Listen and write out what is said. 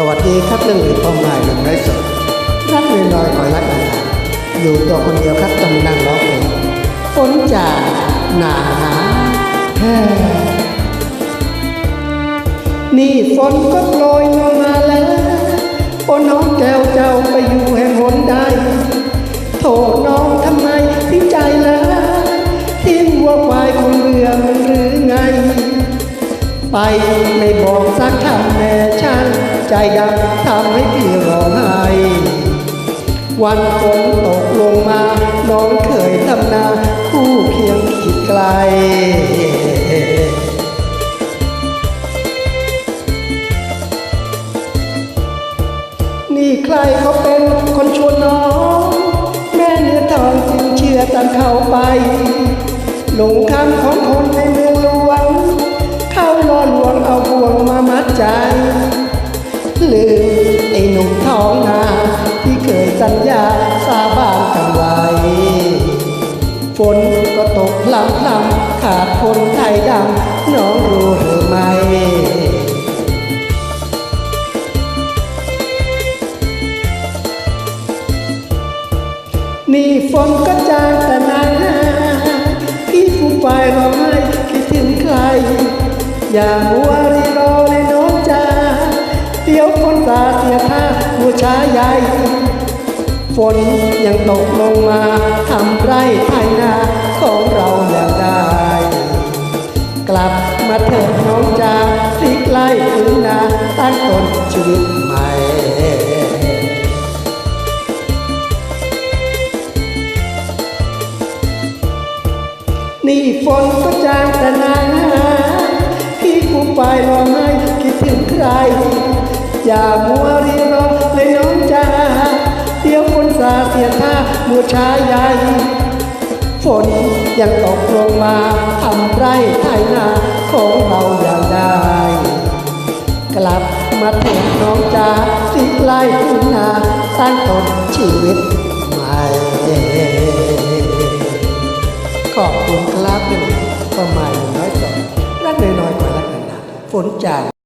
สวัสดีครับเรื่องอื่นพ่อหมายหนึ่งร้สดรักเรียนลอยคอยรักนานๆอยู่ตัวคนเดียวครับจำนั่งร้องเพลงฝนจากหนาหาแฮ่นี่ฝนก็โปรยลงมาแล้วโอ้น้องแก้วเจ้าไปอยู่แห่งหนใดโทษน้องทำไมทิ้งใจแล้วทิ้งวัวควายคนเรือมันหรือไง ไปไม่บอกสักคำแม่ช่าง ใจดำทำให้พี่ร้องไห้วันฝนตกลงมา น้องเคยทำนา คู่เคียงขีดไกลนี่ใครเขาเป็นคนชวนน้อง แม่เนื้อทองจึงเชื่อตามเขาไป หลงคำของคนในเมืองหลวง เข้าล่อลวงเอาบ่วงมามัดใจ ลืมไอ้หนุ่มท้องนา ที่เคยสัญญาสาบานกันไว้ ฝนก็ตกลำลำขาดคนไทยดำน้องรู้หรือไม่นี่ฝนก็จางแต่นานหาพี่ผู้ฝ่ายร้องไห้คิดถึงใคร อย่ามัว ช้าใหญ่ ฝนยังตกลงมาทำไรไถนาของเราอย่างได้ กลับมาเถิดน้องจาพลิกไล่ฟื้นนาตั้งต้นชีวิตใหม่นี่ฝนก็จางแต่นานหาพี่ผู้ไปรอให้คิดถึงใคร อย่ามัวรีรอ เลยน้องจ้าเดี๋ยวฝนสาเสียท่ามัวช้าใหญ่ฝนยังตกลงมาทำไรไถนาของเราอย่างได้ กลับมาถิดน้องจ้าสิไล่ทุ่งนาตั้างต้นชีวิตใหม่ขอบคุณครับเป็นประมาณหนึ่งร้อยสองรักน้อยๆกว่ารักนานๆฝนจาก